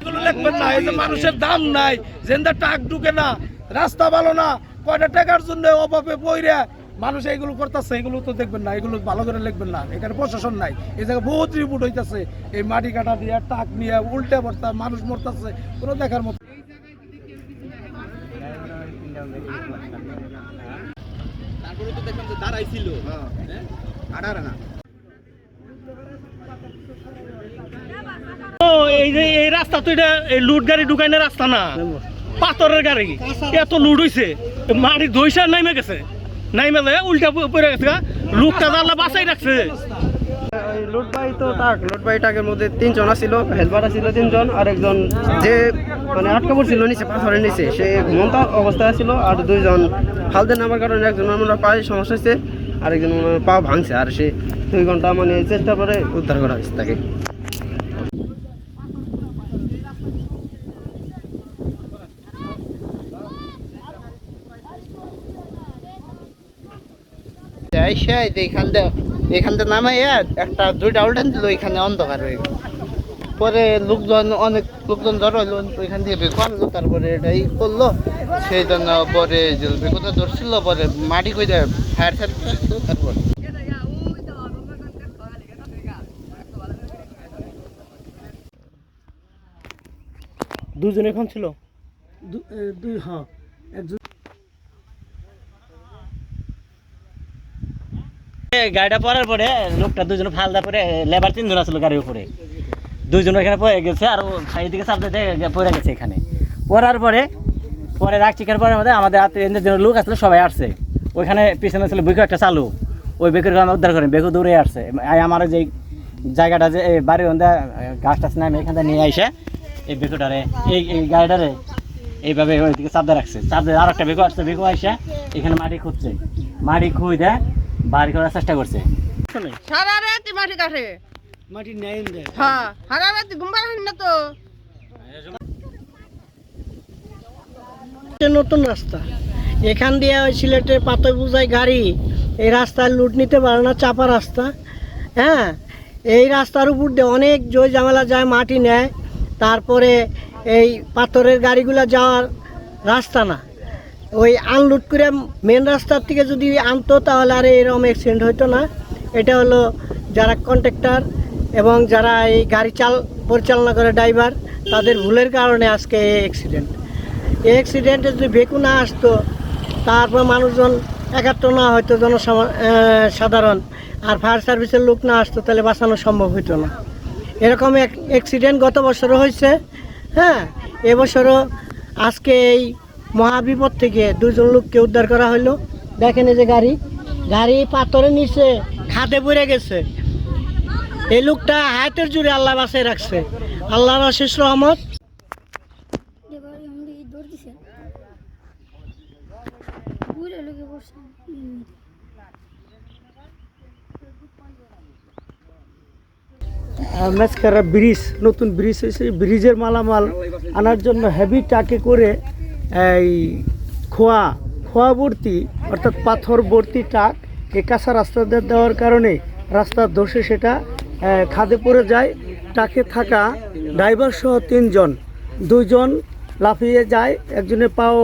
এগুলো লিখবেন না এই যে মানুষের দাম নাই জেন্দা টাক ঢুকে না রাস্তা ভালো না কয়টা টাকার জন্য অভাবে বইরে মানুষ এইগুলো করতেছে এগুলো তো দেখবেন না এগুলো ভালো করে লিখবেন না এখানে প্রশাসন নাই এই জায়গায় বহুত রিপোর্ট হইতাছে এই মাটি কাটা দিয়ে টাক নিয়ে উল্টে পড়তা মানুষ মরতাছে কোনো দেখার মতো তারপরে তো দেখলাম যে দাঁড়াইছিল হ্যাঁ? আড়ারে না। ও এই যে রাস্তা তো এটা, এই লুট গাড়ি ঢুকাইনের রাস্তা না। পাথরের গাড়ি। এত লুট হইছে। মাটি ধইসা নাইমে গেছে। নাইমে যায় উল্টা পড়ে গেছে গা। লোকটা জানলা বাঁচাই রাখছে। লুটবাই তো টাক লুটবাই টাকের মধ্যে তিনজন আছিল, হেলপার আছিল তিনজন আর একজন যে মানে আটকা পড়ছিল নিচে পাথরের নিচে, সে ঘুমন্ত অবস্থায় ছিল আর দুইজন ফালতে নামার কারণে একজন আমরা পায়ে সমস্যা হয়েছে আর একজন মনে পা ভাঙছে, আর সে দুই ঘণ্টা মানে চেষ্টা করে উদ্ধার করা হয়েছে তাকে। এসে এখান থেকে এখান থেকে নামাইয়া একটা দুইটা উল্টান দিল এখানে অন্ধকার হয়ে গেল পরে লোকজন অনেক লোকজন জড়ো হলো ওইখান থেকে বেকু আনলো তারপরে এটাই করল। সেই জন্য পরে যে বেকুটা ধরছিল পরে মাটি কই দেয় ফায়ার সার্ভিস তারপর। দুজন এখন ছিল? দুই হ্যাঁ। একজন গাড়িটা পড়ার পরে লোকটা দুজন ফালদা পরে, লেবার তিনজন আসলো গাড়ির উপরে। দুইজন এখানে পড়ে গেছে আর সাইদিকে চাপ দিতে পড়ে গেছে এখানে। পড়ার পরে পরে রাগ চিকার পরে মধ্যে আমাদের আত্মীয় যে লোক আসলো, সবাই আসছে। ওইখানে পিছনে ছিল বেকু একটা চালু। ওই বেকুর আমি উদ্ধার করি, বেকু দৌড়ে আসছে। আমার যে জায়গাটা যে বাড়ির মধ্যে গাছ টাছ নামে এখান থেকে নিয়ে আইসে, এই বেকুটারে, এই এই গাড়িটারে এইভাবে ওইদিকে চাপ দিয়ে রাখছে। চাপ দিয়ে আর একটা বেকু আসছে, বেকু আইসে এখানে মাটি খুঁজছে। মাটি খুঁই দেয় বাড়ি করার চেষ্টা করছে। সারা রাত মাটি কাটে। মাটি নেয় হ্যাঁ সারা রাত ঘুমবার না তো। নতুন রাস্তা। এখান দিয়ে ওই সিলেটের পাতই বুঝাই গাড়ি এই রাস্তায় লুট নিতে পারে না চাপা রাস্তা। হ্যাঁ এই রাস্তার উপর দিয়ে অনেক জয় জামেলা যায় মাটি নেয়। তারপরে এই পাথরের গাড়িগুলো যাওয়ার রাস্তা না। ওই আনলুট করে মেন রাস্তার থেকে যদি আনতো তাহলে আর এরকম অ্যাক্সিডেন্ট হতো না। এটা হলো যারা কন্ট্রাক্টর এবং যারা এই গাড়ি চাল, পরিচালনা করে ড্রাইভার তাদের ভুলের কারণে আজকে এই অ্যাক্সিডেন্ট এই অ্যাক্সিডেন্টে যদি বেকু না আসতো, তারপর মানুষজন একাত্র না হয়তো জনসামা- সাধারণ। আর ফায়ার সার্ভিসের লোক না আসতো, তাহলে বাঁচানো সম্ভব হতো না। এরকম এক অ্যাক্সিডেন্ট গত বছরও হয়েছে হ্যাঁ? এবছরও আজকে এই মহাবিপদ থেকে দুজন লোককে উদ্ধার করা হলো দেখেন এই যে গাড়ি। গাড়ি পাথরের নিচে খাদে পড়ে গেছে। এই লোকটা হাতের জুড়ে আল্লাহ বাঁচিয়ে রাখছে। আল্লাহর অশেষ রহমত। মেসকারা ব্রিজ, নতুন ব্রিজ হয়েছে। ব্রিজের মালামাল আনার জন্য হেভি ট্রাকে করে এই খোয়া খোয়া ভর্তি, অর্থাৎ পাথর ভর্তি ট্রাক এই কাঁচা রাস্তা দেওয়ার কারণে রাস্তার ধসে সেটা খাদে পড়ে যায়। ট্রাকে থাকা ড্রাইভার সহ তিনজন। দুইজন লাফিয়ে যায়, একজনের পাও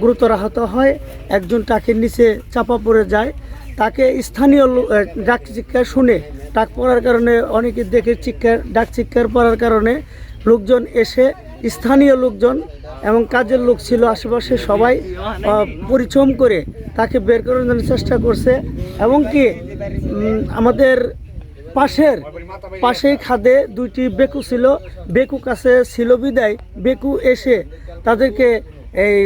গুরুতর আহত হয়, একজন ট্রাকের নিচে চাপা পড়ে যায়। তাকে স্থানীয় ডাক চিৎকার শুনে ডাক পড়ার কারণে অনেকে দেখে চিৎকার ডাক চিৎকার পড়ার কারণে লোকজন এসে স্থানীয় লোকজন এবং কাজের লোক ছিল আশেপাশে সবাই পরিশ্রম করে তাকে বের করার জন্য চেষ্টা করছে এবং কি আমাদের পাশের, পাশেই খাদে দুইটি বেকু ছিল। বেকু কাছে ছিল বিদায়। বেকু এসে তাদেরকে এই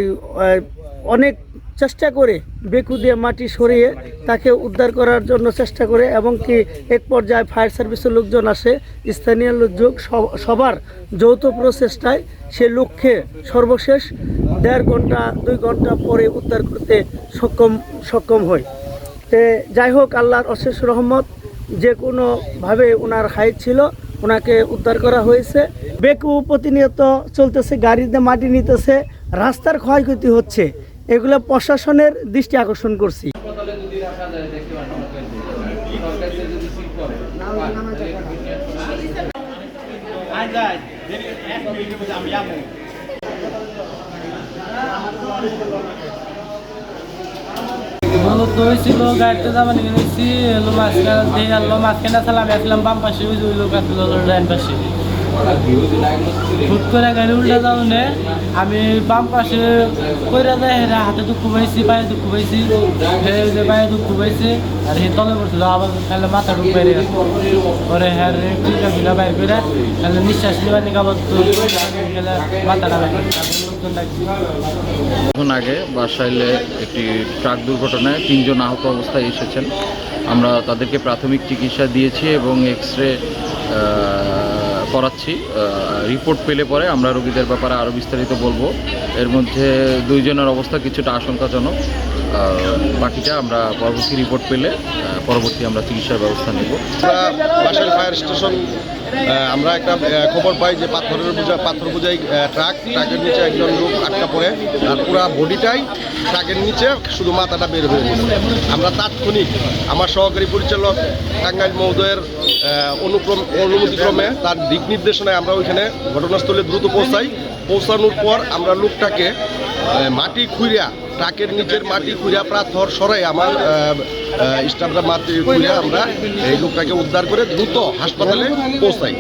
অনেক চেষ্টা করে বেকু দিয়ে মাটি সরিয়ে তাকে উদ্ধার করার জন্য চেষ্টা করে এবং কি এক পর্যায়ে ফায়ার সার্ভিসের লোকজন আসে, স্থানীয় লোকজন সব- সবার যৌথ প্রচেষ্টায় সে লক্ষ্যে সর্বশেষ দেড় ঘণ্টা, দুই ঘণ্টা পরে উদ্ধার করতে সক্ষম সক্ষম হয়। তে যাই হোক, আল্লাহর অশেষ রহমত, যে কোনোভাবে ওনার হাইট ছিল, ওনাকে উদ্ধার করা হয়েছে। বেকু প্রতিনিয়ত চলতেছে, গাড়িতে মাটি নিতেছে, রাস্তার ক্ষয়ক্ষতি হচ্ছে। এগুলো প্রশাসনের দৃষ্টি আকর্ষণ করছি। মূলত হয়েছিল গাড়িতে যাবার নিয়ে গেছি এলো মাঝখানে দিয়ে এলো মাঝখানে আসলাম আসলাম বাম পাশে ওই লোক আসলো ডান পাশে। হুট করে গাড়ি উল্টা যাওনে আমি বাম পাশে কইরা যায়, হেরা হাতে দুঃখ পাইছি, পায়ে দুঃখ পাইছি পায়ে দুঃখ পাইছে, আর হে তলে পড়ছিল, আবার তাহলে মাথা ঢুক বাইরে পরে হ্যাঁ টিকা ফিলা বাইর করে তাহলে নিঃশ্বাস নেওয়ার নিকা মাথাটা তারপরে লোকজন ডাকছি। কিছুক্ষণ আগে বাসাইলে একটি ট্রাক দুর্ঘটনায় তিনজন আহত অবস্থায় এসেছেন। আমরা তাদেরকে প্রাথমিক চিকিৎসা দিয়েছি এবং এক্স রে করাচ্ছি। রিপোর্ট পেলে পরে আমরা রোগীদের ব্যাপারে আরও বিস্তারিত বলব। এর মধ্যে দুইজনের অবস্থা কিছুটা আশঙ্কাজনক। বাকিটা আমরা পরবর্তী রিপোর্ট পেলে পরবর্তী আমরা চিকিৎসার ব্যবস্থা নেব। বাসাইল ফায়ার স্টেশন আমরা একটা খবর পাই যে পাথরের বোঝা পাথর বোঝাই ট্রাক, ট্রাকের নিচে একজন লোক আটকা পড়ে, আর পুরা বডিটাই ট্রাকের নিচে শুধু মাথাটা বের হয়ে আমরা তাৎক্ষণিক আমার সহকারী পরিচালক টাঙ্গাইল মহোদয়ের অনুক্রম অনুমতিক্রমে তার দিক নির্দেশনায় আমরা ওইখানে ঘটনাস্থলে দ্রুত পৌঁছাই। পৌঁছানোর পর আমরা লোকটাকে মাটি খুঁড়িয়া ট্রাকের নিচের মাটি করিয়া প্রায় থর সরাই আমার স্টাফরা মাটি খুঁজে আমরা এই লোকটাকে উদ্ধার করে দ্রুত হাসপাতালে পৌঁছাই।